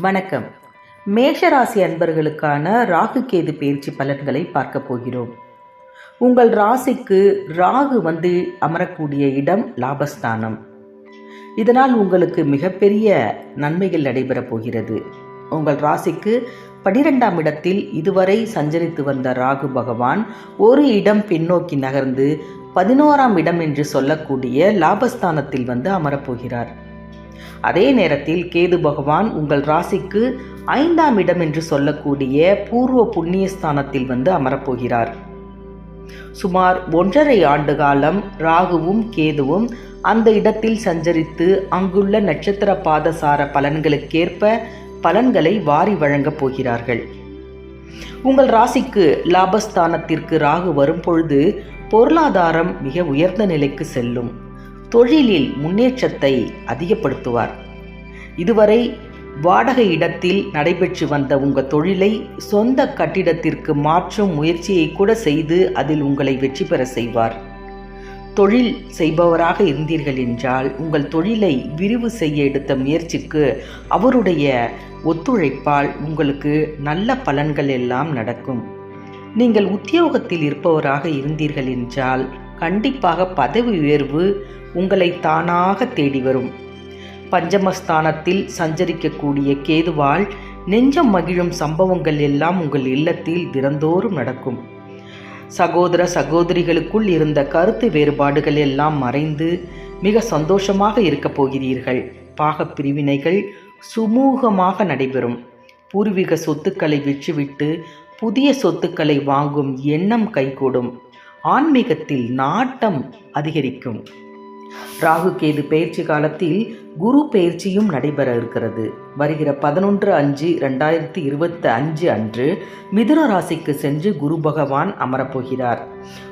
வணக்கம். மேஷராசி அன்பர்களுக்கான ராகு கேது பயிற்சி பலன்களை பார்க்க போகிறோம். உங்கள் ராசிக்கு ராகு வந்து அமரக்கூடிய இடம் லாபஸ்தானம். இதனால் உங்களுக்கு மிகப்பெரிய நன்மைகள் நடைபெறப் போகிறது. உங்கள் ராசிக்கு பனிரெண்டாம் இடத்தில் இதுவரை சஞ்சரித்து வந்த ராகு பகவான் ஒரு இடம் பின்னோக்கி நகர்ந்து பதினோராம் இடம் என்று சொல்லக்கூடிய லாபஸ்தானத்தில் வந்து அமரப்போகிறார் அதே நேரத்தில் கேது பகவான் உங்கள் ராசிக்கு ஐந்தாம் இடம் என்று சொல்லக்கூடிய பூர்வ புண்ணியஸ்தானத்தில் வந்து அமரப்போகிறார். சுமார் ஒன்றரை ஆண்டு காலம் ராகுவும் கேதுவும் அந்த இடத்தில் சஞ்சரித்து அங்குள்ள நட்சத்திர பாதசார பலன்களுக்கேற்ப பலன்களை வாரி வழங்கப் போகிறார்கள். உங்கள் ராசிக்கு லாபஸ்தானத்திற்கு ராகு வரும் பொழுது பொருளாதாரம் மிக உயர்ந்த நிலைக்கு செல்லும். தொழிலில் முன்னேற்றத்தை அதிகப்படுத்துவார். இதுவரை வாடகை இடத்தில் நடைபெற்று வந்த உங்கள் தொழிலை சொந்த கட்டிடத்திற்கு மாற்றும் முயற்சியை கூட செய்து அதில் உங்களை வெற்றி பெற செய்வார். தொழில் செய்பவராக இருந்தீர்கள் என்றால் உங்கள் தொழிலை விரிவு செய்ய எடுத்த முயற்சிக்கு அவருடைய ஒத்துழைப்பால் உங்களுக்கு நல்ல பலன்கள் எல்லாம் நடக்கும். நீங்கள் உத்தியோகத்தில் இருப்பவராக இருந்தீர்கள் என்றால் கண்டிப்பாக பதவி உயர்வு உங்களை தானாக தேடி வரும். பஞ்சமஸ்தானத்தில் சஞ்சரிக்கக்கூடிய கேதுவால் நெஞ்சம் மகிழும் சம்பவங்கள் எல்லாம் உங்கள் இல்லத்தில் தினந்தோறும் நடக்கும். சகோதர சகோதரிகளுக்குள் இருந்த கருத்து வேறுபாடுகள் எல்லாம் மறைந்து மிக சந்தோஷமாக இருக்கப் போகிறீர்கள். பாகப் பிரிவினைகள் சுமூகமாக நடைபெறும். பூர்வீக சொத்துக்களை விற்றுவிட்டு புதிய சொத்துக்களை வாங்கும் எண்ணம் கைகூடும். ஆன்மீகத்தில் நாட்டம் அதிகரிக்கும். ராகு கேது பயிற்சி காலத்தில் குரு பயிற்சியும் நடைபெற இருக்கிறது. வருகிற பதினொன்று அஞ்சு ரெண்டாயிரத்தி இருபத்தி அஞ்சு அன்று மிதுன ராசிக்கு சென்று குரு பகவான் அமரப்போகிறார்.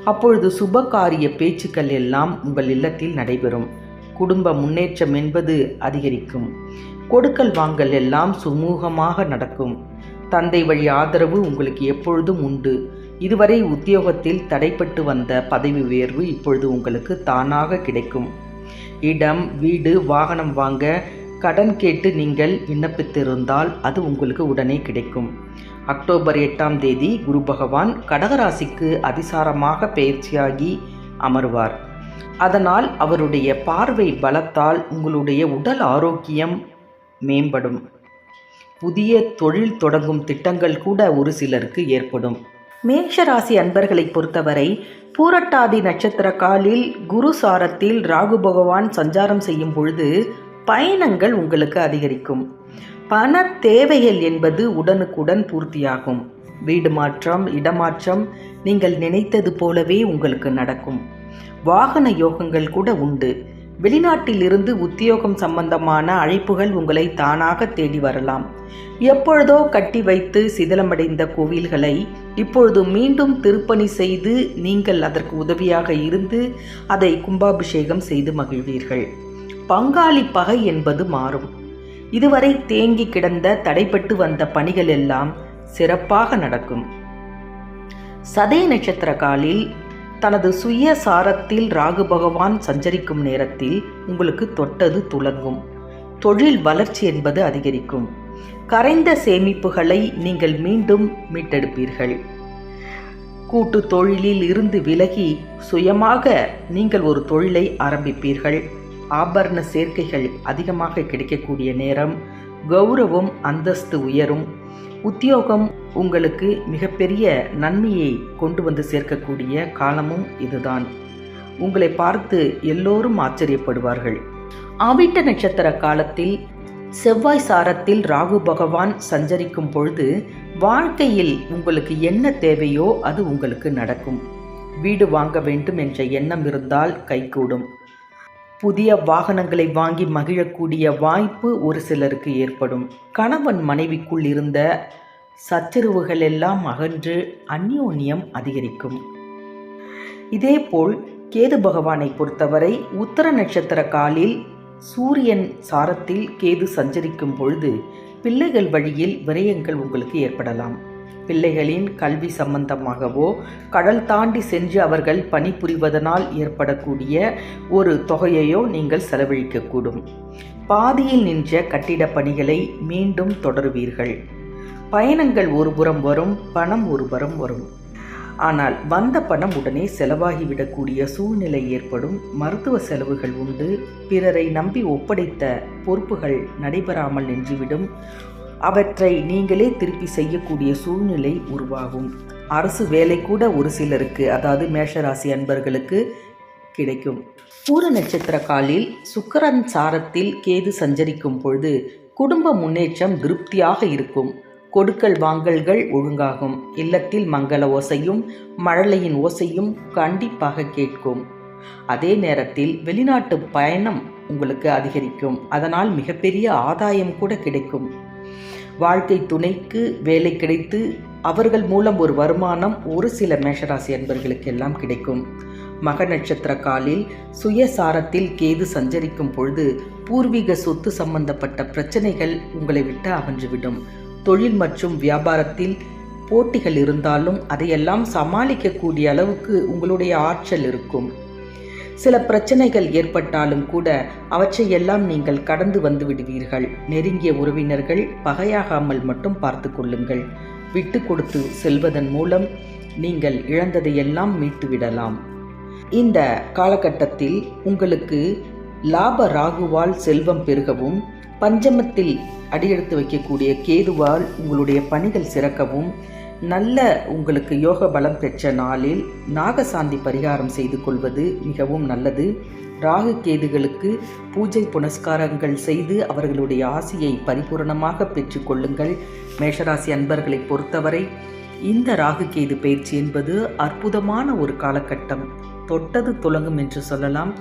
அப்பொழுது சுபகாரிய பேச்சுக்கள் எல்லாம் உங்கள் இல்லத்தில் நடைபெறும். குடும்ப முன்னேற்றம் என்பது அதிகரிக்கும். கொடுக்கல் வாங்கல் எல்லாம் சுமூகமாக நடக்கும். தந்தை வழி ஆதரவு உங்களுக்கு எப்பொழுதும் உண்டு. இதுவரை உத்தியோகத்தில் தடைப்பட்டு வந்த பதவி உயர்வு இப்பொழுது உங்களுக்கு தானாக கிடைக்கும். இடம் வீடு வாகனம் வாங்க கடன் கேட்டு நீங்கள் விண்ணப்பித்திருந்தால் அது உங்களுக்கு உடனே கிடைக்கும். அக்டோபர் எட்டாம் தேதி குரு பகவான் கடகராசிக்கு அதிசாரமாக பயிற்சியாகி அமர்வார். அதனால் அவருடைய பார்வை பலத்தால் உங்களுடைய உடல் ஆரோக்கியம் மேம்படும். புதிய தொழில் தொடங்கும் திட்டங்கள் கூட ஒரு சிலருக்கு ஏற்படும். மேஷராசி அன்பர்களை பொறுத்தவரை பூரட்டாதி நட்சத்திர காலில் குரு சாரத்தில் ராகு பகவான் சஞ்சாரம் செய்யும் பொழுது பயணங்கள் உங்களுக்கு அதிகரிக்கும். பண தேவைகள் என்பது உடனுக்குடன் பூர்த்தியாகும். வீடு மாற்றம் இடமாற்றம் நீங்கள் நினைத்தது போலவே உங்களுக்கு நடக்கும். வாகன யோகங்கள் கூட உண்டு. வெளிநாட்டிலிருந்து உத்தியோகம் சம்பந்தமான அழைப்புகள் உங்களை தானாக தேடி வரலாம். எப்பொழுதோ கட்டி வைத்து சிதிலமடைந்த கோவில்களை இப்பொழுது மீண்டும் திருப்பணி செய்து நீங்கள் அதற்கு உதவியாக இருந்து அதை கும்பாபிஷேகம் செய்து மகிழ்வீர்கள். பங்காளி பகை என்பது மாறும். இதுவரை தேங்கி கிடந்த தடைப்பட்டு வந்த பணிகள் எல்லாம் சிறப்பாக நடக்கும். சதய நட்சத்திர காலில் தனது சுய சாரத்தில் ராகு பகவான் சஞ்சரிக்கும் நேரத்தில் உங்களுக்கு தொட்டது துலங்கும். தொழில் வளர்ச்சி என்பது அதிகரிக்கும். கரைந்த சேமிப்புகளை நீங்கள் மீண்டும் மீட்டெடுப்பீர்கள். கூட்டு தொழிலில் இருந்து விலகி சுயமாக நீங்கள் ஒரு தொழிலை ஆரம்பிப்பீர்கள். ஆபரண சேர்க்கைகள் அதிகமாக கிடைக்கக்கூடிய நேரம் கௌரவம் அந்தஸ்து உயரும். உத்தியோகம் உங்களுக்கு மிகப்பெரிய நன்மையை கொண்டு வந்து சேர்க்கக்கூடிய காலமும் இதுதான். உங்களை பார்த்து எல்லோரும் ஆச்சரியப்படுவார்கள். ஆவிட்ட நட்சத்திர காலத்தில் செவ்வாய் சாரத்தில் ராகு பகவான் சஞ்சரிக்கும் பொழுது வாழ்க்கையில் உங்களுக்கு என்ன தேவையோ அது உங்களுக்கு நடக்கும். வீடு வாங்க வேண்டும் என்ற எண்ணம் இருந்தால் கைகூடும். புதிய வாகனங்களை வாங்கி மகிழக்கூடிய வாய்ப்பு ஒரு சிலருக்கு ஏற்படும். கணவன் மனைவிக்குள் இருந்த சச்சரவுகள் எல்லாம் அகன்று அந்யோன்யம் அதிகரிக்கும். இதேபோல் கேது பகவானை பொறுத்தவரை உத்தர நட்சத்திர காலில் சூரியன் சாரத்தில் கேது சஞ்சரிக்கும் பொழுது பிள்ளைகள் வழியில் விரயங்கள் உங்களுக்கு ஏற்படலாம். பிள்ளைகளின் கல்வி சம்பந்தமாகவோ கடல் தாண்டி சென்று அவர்கள் பணிபுரிவதனால் ஏற்படக்கூடிய ஒரு தொகையையோ நீங்கள் செலவழிக்கக்கூடும். பாதியில் நின்ற கட்டிடப் பணிகளை மீண்டும் தொடருவீர்கள். பயணங்கள் ஒருபுறம் வரும் பணம் ஒருபுறம் வரும். ஆனால் வந்த பணம் உடனே செலவாகிவிடக்கூடிய சூழ்நிலை ஏற்படும். மருத்துவ செலவுகள் உண்டு. பிறரை நம்பி ஒப்படைத்த பொறுப்புகள் நடைபெறாமல் நின்றுவிடும். அவற்றை நீங்களே திருப்பி செய்யக்கூடிய சூழ்நிலை உருவாகும். அரசு வேலை கூட ஒரு சிலருக்கு அதாவது மேஷராசி அன்பர்களுக்கு கிடைக்கும். பூர நட்சத்திர காலில் சுக்கரன் சாரத்தில் கேது சஞ்சரிக்கும் பொழுது குடும்ப முன்னேற்றம் திருப்தியாக இருக்கும். கொடுக்கல் வாங்கல்கள் ஒழுங்காகும். இல்லத்தில் மங்கள ஓசையும் மழலையின் ஓசையும் கண்டிப்பாக கேட்கும். அதே நேரத்தில் வெளிநாட்டு பயணம் உங்களுக்கு அதிகரிக்கும். அதனால் மிகப்பெரிய ஆதாயம் கூட கிடைக்கும். வாழ்க்கை துணைக்கு வேலை கிடைத்து அவர்கள் மூலம் ஒரு வருமானம் ஒரு சில மேஷராசி அன்பர்களுக்கு எல்லாம் கிடைக்கும். மக நட்சத்திர காலில் சுயசாரத்தில் கேது சஞ்சரிக்கும் பொழுது பூர்வீக சொத்து சம்பந்தப்பட்ட பிரச்சனைகள் உங்களை விட்டு அகன்றுவிடும். தொழில் மற்றும் வியாபாரத்தில் போட்டிகள் இருந்தாலும் அதையெல்லாம் சமாளிக்கக்கூடிய அளவுக்கு உங்களுடைய ஆற்றல் இருக்கும். சில பிரச்சனைகள் ஏற்பட்டாலும் கூட அவற்றையெல்லாம் நீங்கள் கடந்து வந்து விடுவீர்கள். நெருங்கிய உறவினர்கள் பகையாகாமல் மட்டும் பார்த்து கொள்ளுங்கள். விட்டு கொடுத்து செல்வதன் மூலம் நீங்கள் இழந்ததையெல்லாம் மீட்டுவிடலாம். இந்த காலகட்டத்தில் உங்களுக்கு லாப ராகுவால் செல்வம் பெருகவும் பஞ்சமத்தில் அடியெடுத்து வைக்கக்கூடிய கேதுவால் உங்களுடைய பணிகள் சிறக்கவும் நல்ல உங்களுக்கு யோக பலம் பெற்ற நாளில் நாகசாந்தி பரிகாரம் செய்து கொள்வது மிகவும் நல்லது. ராகு கேதுகளுக்கு பூஜை புனஸ்காரங்கள் செய்து அவர்களுடைய ஆசையை பரிபூரணமாக பெற்றுக்கொள்ளுங்கள் மேஷராசி அன்பர்களை பொறுத்தவரை இந்த ராகு கேது பயிற்சி என்பது அற்புதமான ஒரு காலகட்டம். தொட்டது துலங்கும் என்று சொல்லலாம்.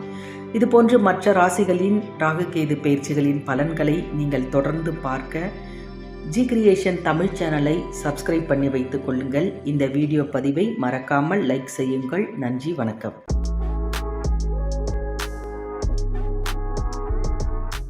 இதுபோன்று மற்ற ராசிகளின் ராகு கேது பயிற்சிகளின் பலன்களை நீங்கள் தொடர்ந்து பார்க்க ஜி கிரியேஷன் தமிழ் சேனலை சப்ஸ்கிரைப் பண்ணி வைத்துக் கொள்ளுங்கள். இந்த வீடியோ பதிவை மறக்காமல் லைக் செய்யுங்கள். நன்றி வணக்கம்.